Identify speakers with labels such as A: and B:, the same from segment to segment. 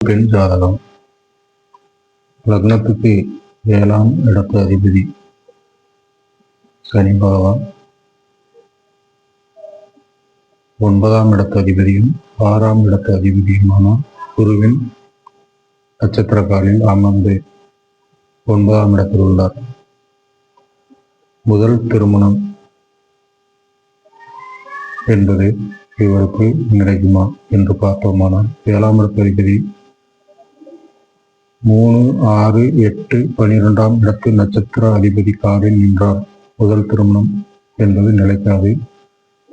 A: பெண் ஜாதகம் லக்னத்துக்கு ஏழாம் இடத்து அதிபதி சனி பகவான். ஒன்பதாம் இடத்து அதிபதியும் ஆறாம் இடத்து அதிபதியுமான குருவின் நட்சத்திர காலில் அமர்ந்து ஒன்பதாம் இடத்தில் உள்ளார். முதல் திருமணம் என்பது இவருக்கு கிடைக்குமா என்று பார்த்தோமானால் ஏழாம் இடத்து அதிபதி மூணு ஆறு எட்டு பனிரெண்டாம் இடத்து நட்சத்திர அதிபதி காரில் நின்றார். முதல் திருமணம் என்பது நிலைக்காது.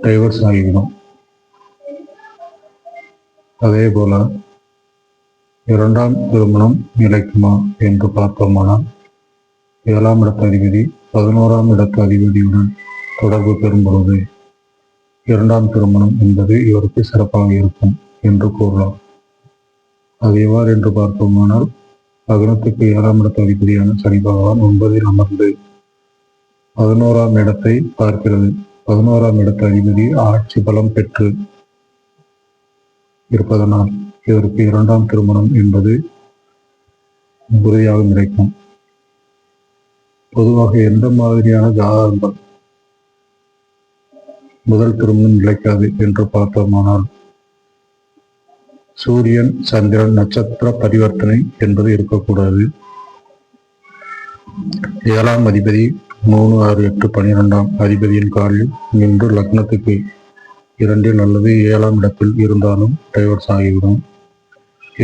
A: டைவர்ஸ் ஆகிவிடும். அதே போல இரண்டாம் திருமணம் நிலைக்குமா என்று பார்த்தோமானால் ஏழாம் இடத்து அதிபதி பதினோராம் இடத்து அதிபதியுடன் தொடர்பு பெறும் பொழுது இரண்டாம் திருமணம் என்பது இவருக்கு சிறப்பாக இருக்கும் என்று கூறலாம். அது எவ்வாறு என்று பார்த்தோமானால் லக்னத்துக்கு ஏழாம் இடத்து அதிபதியான சனி பகவான் ஒன்பதில் அமர்ந்து பதினோராம் இடத்தை பார்க்கிறது. பதினோராம் இடத்து அதிபதி ஆட்சி பலம் பெற்று இருப்பதனால் இவருக்கு இரண்டாம் திருமணம் என்பது உறுதியாக கிடைக்கும் பொதுவாக எந்த மாதிரியான ஜாதகங்கள் முதல் திருமணம் நிலைக்காது என்று பார்த்தோமானால் சூரியன் சந்திரன் நட்சத்திர பரிவர்த்தனை என்பது இருக்கக்கூடாது. ஏழாம் அதிபதி மூணு ஆறு எட்டு பனிரெண்டாம் அதிபதியின் காலில் நின்று லக்னத்துக்கு இரண்டில் அல்லது ஏழாம் இடத்தில் இருந்தாலும் டைவர்ஸ் ஆகிவிடும்.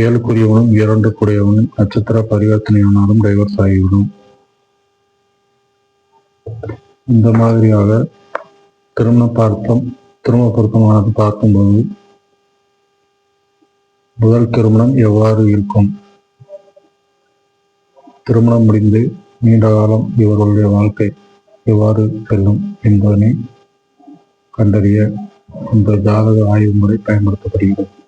A: ஏழுக்குரியவனும் இரண்டு குடையவனும் நட்சத்திர பரிவர்த்தனையானாலும் டைவர்ஸ் ஆகிவிடும். இந்த மாதிரியாக திருமண பார்த்தம் திருமண பொருத்தமானது பார்க்கும்போது முதல் திருமணம் எவ்வாறு இருக்கும்? திருமணம் முடிந்து நீண்ட காலம் இவர்களுடைய வாழ்க்கை எவ்வாறு செல்லும் என்பதனை கண்டறிய இந்த ஜாதக ஆய்வு முறை பயன்படுத்தப்படுகிறது.